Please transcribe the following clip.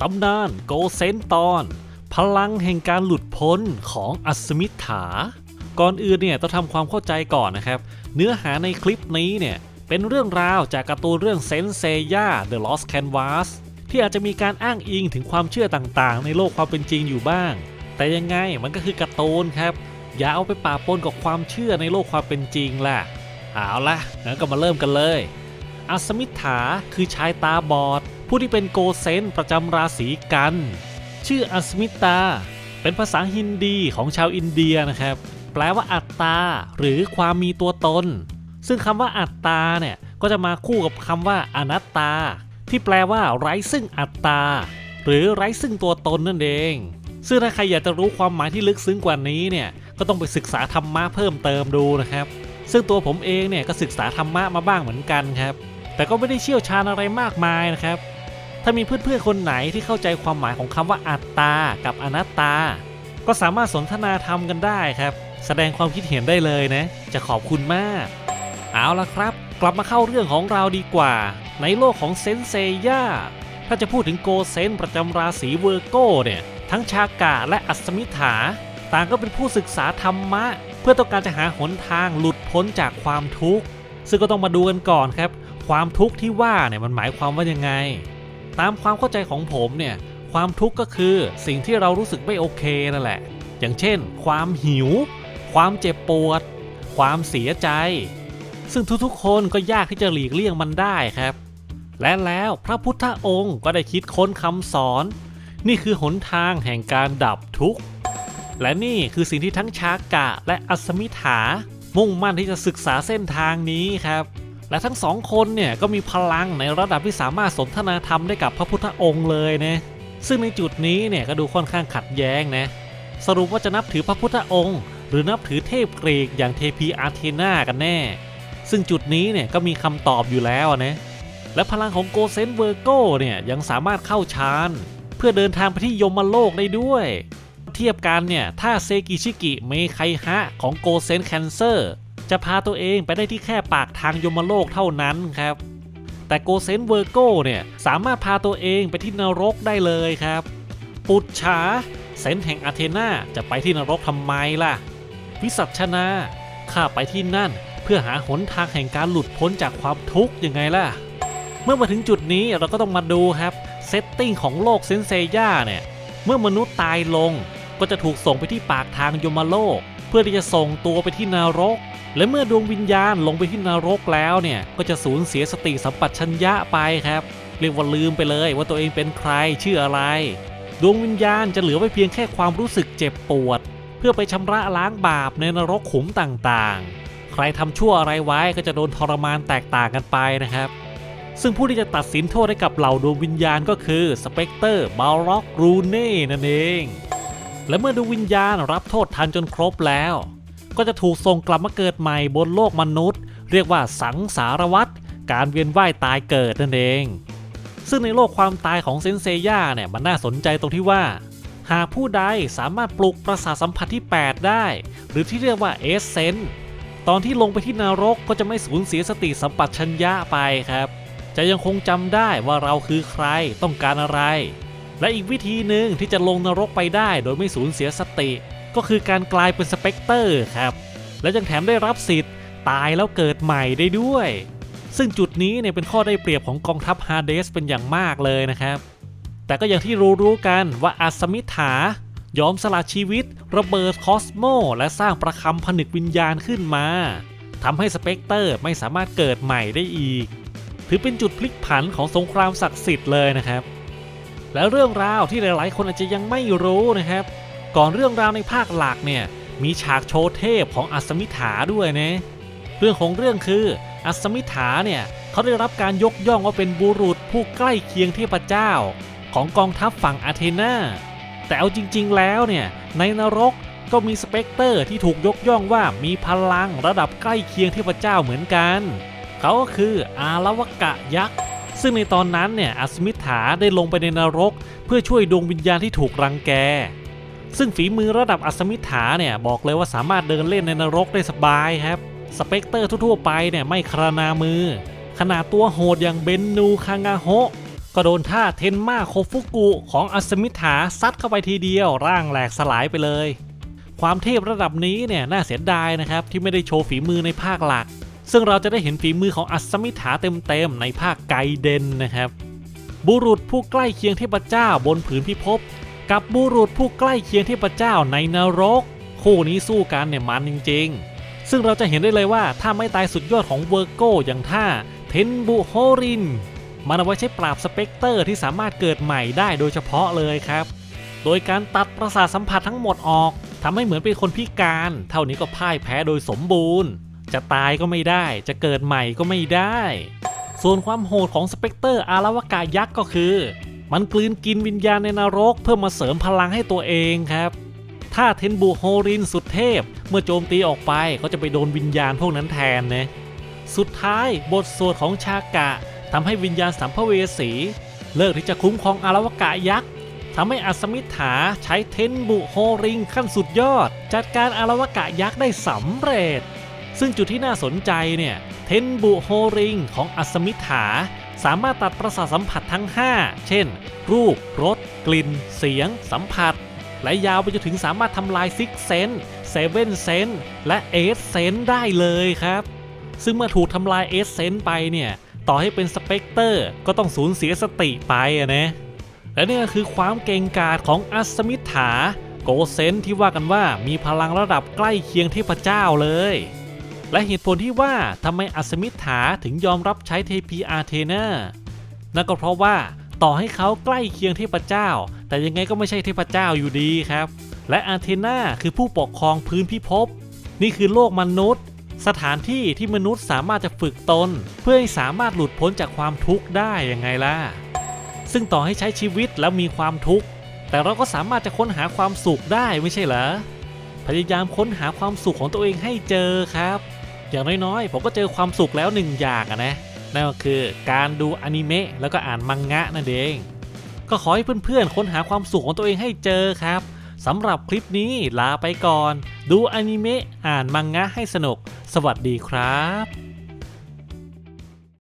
ตำนานโกเซนตอน พลังแห่งการหลุดพ้นของอัศมิถา ก่อนอื่นเนี่ยต้องทำความเข้าใจก่อนนะครับ เนื้อหาในคลิปนี้เนี่ย เป็นเรื่องราวจากการ์ตูนเรื่องเซนเซย่า The Lost Canvas ที่อาจจะมีการอ้างอิงถึงความเชื่อต่างๆ ในโลกความเป็นจริงอยู่บ้าง แต่ยังไงมันก็คือการ์ตูนครับ อย่าเอาไปป่าปนกับความเชื่อในโลกความเป็นจริงล่ะ เอาละงั้นก็มาเริ่มกันเลยอัศมิถาคือชายตาบอด ผู้ที่เป็นโกเซนประจำราศีกัน ชื่ออัศมิตา เป็นภาษาฮินดีของชาวอินเดียนะครับ แปลว่าอัตตา หรือความมีตัวตน ซึ่งคำว่าอัตตาเนี่ยก็จะมาคู่กับคำว่าอนัตตา ที่แปลว่าไร้ซึ่งอัตตา หรือไร้ซึ่งตัวตนนั่นเอง ซึ่งถ้าใครอยากจะรู้ความหมายที่ลึกซึ้งกว่านี้เนี่ยก็ต้องไปศึกษาธรรมะเพิ่มเติมดูนะครับ ซึ่งตัวผมเองเนี่ยก็ศึกษาธรรมะมาบ้างเหมือนกันครับ แต่ก็ไม่ได้เชี่ยวชาญอะไรมากมายนะครับ ถ้ามีเพื่อนๆคนไหนที่เข้าใจความหมายของคำว่าอัตตา กับอนัตตา ก็สามารถสนทนาธรรมกันได้ครับ แสดงความคิดเห็นได้เลยนะ จะขอบคุณมาก เอาละครับ กลับมาเข้าเรื่องของเราดีกว่า ในโลกของเซนเซย่าถ้าจะพูดถึงโกเซนประจำราศีเวอร์โกเนี่ย ทั้งชากะและอัศมิถา ต่างก็เป็นผู้ศึกษาธรรมะ เพื่อต้องการจะหาหนทางหลุดพ้นจากความทุกข์ซึ่งก็ต้องมาดูกันก่อนครับ ความทุกข์ที่ว่าเนี่ยมันหมายความว่ายังไง ตามความเข้าใจของผมเนี่ย ความทุกข์ก็คือสิ่งที่เรารู้สึกไม่โอเคนั่นแหละ อย่างเช่น ความหิว ความเจ็บปวด ความเสียใจ ซึ่งทุกๆ คนก็ยากที่จะหลีกเลี่ยงมันได้ครับ และแล้วพระพุทธองค์ก็ได้คิดค้นคำสอน นี่คือหนทางแห่งการดับทุกข์ และนี่คือสิ่งที่ทั้งชากะและอัศมิถา มุ่งมั่นที่จะศึกษาเส้นทางนี้ครับ และทั้งสองคนเนี่ยก็มีพลังในระดับที่สามารถสนทนาธรรมได้กับพระพุทธองค์เลยนะซึ่งในจุดนี้เนี่ยก็ดูค่อนข้างขัดแย้งนะสรุปว่าจะนับถือพระพุทธองค์ หรือนับถือเทพกรีกอย่างเทพีอาร์เทนากันแน่ ซึ่งจุดนี้เนี่ยก็มีคำตอบอยู่แล้วนะและพลังของโกเซนเวอร์โกเนี่ยยังสามารถเข้าฌานเพื่อเดินทางไปที่ยมโลกได้ด้วย เทียบกันเนี่ยถ้าเซกิชิกิเมไคฮะของโกเซนแคนเซอร์ จะพาตัวเองไปได้ที่แค่ปากทางยมโลกเท่านั้นครับ แต่โกเซนเวอร์โกเนี่ยสามารถพาตัวเองไปที่นรกได้เลยครับ ปุจฉาเซนแห่งอาเทนาจะไปที่นรกทำไมล่ะ วิสัชนาข้าไปที่นั่น เพื่อหาหนทางแห่งการหลุดพ้นจากความทุกข์ยังไงล่ะ เมื่อมาถึงจุดนี้เราก็ต้องมาดูครับเซตติ้งของโลกเซนเซย่าเนี่ยเมื่อมนุษย์ตายลงก็จะถูกส่งไปที่ปากทางยมโลก เพื่อที่จะส่งตัวไปที่นรก และเมื่อดวงวิญญาณลงไปที่นรกแล้วเนี่ยก็จะสูญเสียสติสัมปชัญญะไปครับ เรียกว่าลืมไปเลยว่าตัวเองเป็นใครชื่ออะไร ดวงวิญญาณจะเหลือไว้เพียงแค่ความรู้สึกเจ็บปวด เพื่อไปชำระล้างบาปในนรกขุมต่างๆ ใครทำชั่วอะไรไว้ก็จะโดนทรมานแตกต่างกันไปนะครับซึ่งผู้ที่จะตัดสินโทษให้กับเหล่าดวงวิญญาณก็คือสเปกเตอร์บาร็อกรูเน่นั่นเอง และเมื่อดวงวิญญาณรับโทษทันจนครบแล้ว ก็จะถูกส่งกลับมาเกิดใหม่บนโลกมนุษย์ เรียกว่าสังสารวัตรการเวียนว่ายตายเกิดนั่นเอง ซึ่งในโลกความตายของเซนเซย่าเนี่ยมันน่าสนใจตรงที่ว่า หากผู้ใดสามารถปลุกประสาทสัมผัสที่ 8 ได้ หรือที่เรียกว่าเอสเซนตอนที่ลงไปที่นรกก็จะไม่สูญเสียสติสัมปชัญญะไปครับ จะยังคงจำได้ว่าเราคือใครต้องการอะไร และอีกวิธีหนึ่งที่จะลงนรกไปได้โดยไม่สูญเสียสติ ก็คือการกลายเป็นสเปกเตอร์ครับ และยังแถมได้รับสิทธิ์ตายแล้วเกิดใหม่ได้ด้วย ซึ่งจุดนี้เนี่ยเป็นข้อได้เปรียบของกองทัพฮาเดสเป็นอย่างมากเลยนะครับ แต่ก็อย่างที่รู้ๆกันว่าอัศมิถายอมสละชีวิต ระเบิดคอสโม และสร้างประคำผนึกวิญญาณขึ้นมาทำให้สเปกเตอร์ไม่สามารถเกิดใหม่ได้อีก ถือเป็นจุดพลิกผันของสงครามศักดิ์สิทธิ์เลยนะครับ และเรื่องราวที่หลาย ๆ คนอาจจะยังไม่รู้นะครับ ก่อนเรื่องราวในภาคหลักเนี่ยมีฉากโชว์เทพของอัศมิถาด้วยนะเรื่องของเรื่องคืออัศมิถาเนี่ยเขาได้รับการยกย่องว่าเป็นบุรุษผู้ใกล้เคียงเทพเจ้า ของกองทัพฝั่งอาเทนาแต่เอาจริง ๆ แล้วเนี่ยในนรกก็มีสเปกเตอร์ที่ถูกยกย่องว่ามีพลังระดับใกล้เคียงเทพเจ้าเหมือนกัน เขาก็คืออารวกะยักษ์ ซึ่งในตอนนั้นเนี่ยอัศมิถาได้ลงไปในนรก เพื่อช่วยดวงวิญญาณที่ถูกรังแก ซึ่งฝีมือระดับอัศมิถาเนี่ยบอกเลยว่าสามารถเดินเล่นในนรกได้สบายครับ สเปกเตอร์ทั่วๆไปเนี่ยไม่ครานามือ ขนาดตัวโหดอย่างเบนนูคางาโฮะก็โดนท่าเทนมาโคฟุกุของอัสมิถาซัดเข้าไปทีเดียวร่างแหลกสลายไปเลย ความเทพระดับนี้เนี่ยน่าเสียดายนะครับที่ไม่ได้โชว์ฝีมือในภาคหลัก ซึ่งเราจะได้เห็นฝีมือของอัสมิถาเต็มๆในภาคไกเดนนะครับ บุรุษผู้ใกล้เคียงเทพเจ้าบนผืนพิภพกับบุรุษผู้ใกล้เคียงเทพเจ้าในนรก คู่นี้สู้กันเนี่ยมันจริง ๆ ซึ่งเราจะเห็นได้เลยว่าถ้าไม่ตายสุดยอดของเวอร์โกอย่างท่าเทนบุโฮริน มันเอาไว้ใช้ปราบสเปกเตอร์ที่สามารถเกิดใหม่ได้โดยเฉพาะเลยครับ โดยการตัดประสาทสัมผัสทั้งหมดออกทำให้เหมือนเป็นคนพิการ เท่านี้ก็พ่ายแพ้โดยสมบูรณ์ จะตายก็ไม่ได้ จะเกิดใหม่ก็ไม่ได้ ส่วนความโหดของสเปกเตอร์อารวกายักษ์ก็คือ มันกลืนกินวิญญาณในนรก เพื่อมาเสริมพลังให้ตัวเองครับถ้าเทนบุโฮรินสุดเทพ เมื่อโจมตีออกไปก็จะไปโดนวิญญาณพวกนั้นแทนนะสุดท้ายบทสวดของชากะทำให้วิญญาณสัมภเวสี เลิกที่จะคุ้มครองอารวกะยักษ์ทำให้อัศมิถาใช้เทนบุโฮริงขั้นสุดยอด จัดการอารวกะยักษ์ได้สำเร็จ ซึ่งจุดที่น่าสนใจเนี่ยเทนบุโฮริงของอัศมิถา สามารถตัดประสาทสัมผัสทั้ง 5 เช่น รูป รส กลิ่น เสียง สัมผัส และยาวไปจนถึงสามารถทำลายซิกเซนเซเว่นเซนและเอสเซนได้เลยครับ ซึ่งเมื่อถูกทำลายเอสเซนไปเนี่ย ต่อให้เป็นสเปกเตอร์ก็ต้องสูญเสียสติไปอะนะและนี่ก็คือความเก่งกาจของอัศมิถาโกเซนที่ว่ากันว่ามีพลังระดับใกล้เคียงเทพเจ้าเลย และเหตุผลที่ว่าทำไมอัศมิถาถึงยอมรับใช้เทพีอาเทนานั่นก็เพราะว่าต่อให้เขาใกล้เคียงเทพเจ้า แต่ยังไงก็ไม่ใช่เทพเจ้าอยู่ดีครับ และอาเทนาคือผู้ปกครองพื้นพิภพ นี่คือโลกมนุษย์ สถานที่ที่มนุษย์สามารถจะฝึกตน เพื่อให้สามารถหลุดพ้นจากความทุกข์ได้ยังไงล่ะ ซึ่งต่อให้ใช้ชีวิตแล้วมีความทุกข์ แต่เราก็สามารถจะค้นหาความสุขได้ไม่ใช่เหรอ พยายามค้นหาความสุขของตัวเองให้เจอครับ อย่างน้อยๆ ผมก็เจอความสุขแล้วหนึ่งอย่างนะนั่นก็คือการดูอนิเมะแล้วก็อ่านมังงะนั่นเอง ก็ขอให้เพื่อนๆค้นหาความสุขของตัวเองให้เจอครับสำหรับคลิปนี้ลาไปก่อน ดูอนิเมะอ่านมังงะให้สนุก สวัสดีครับ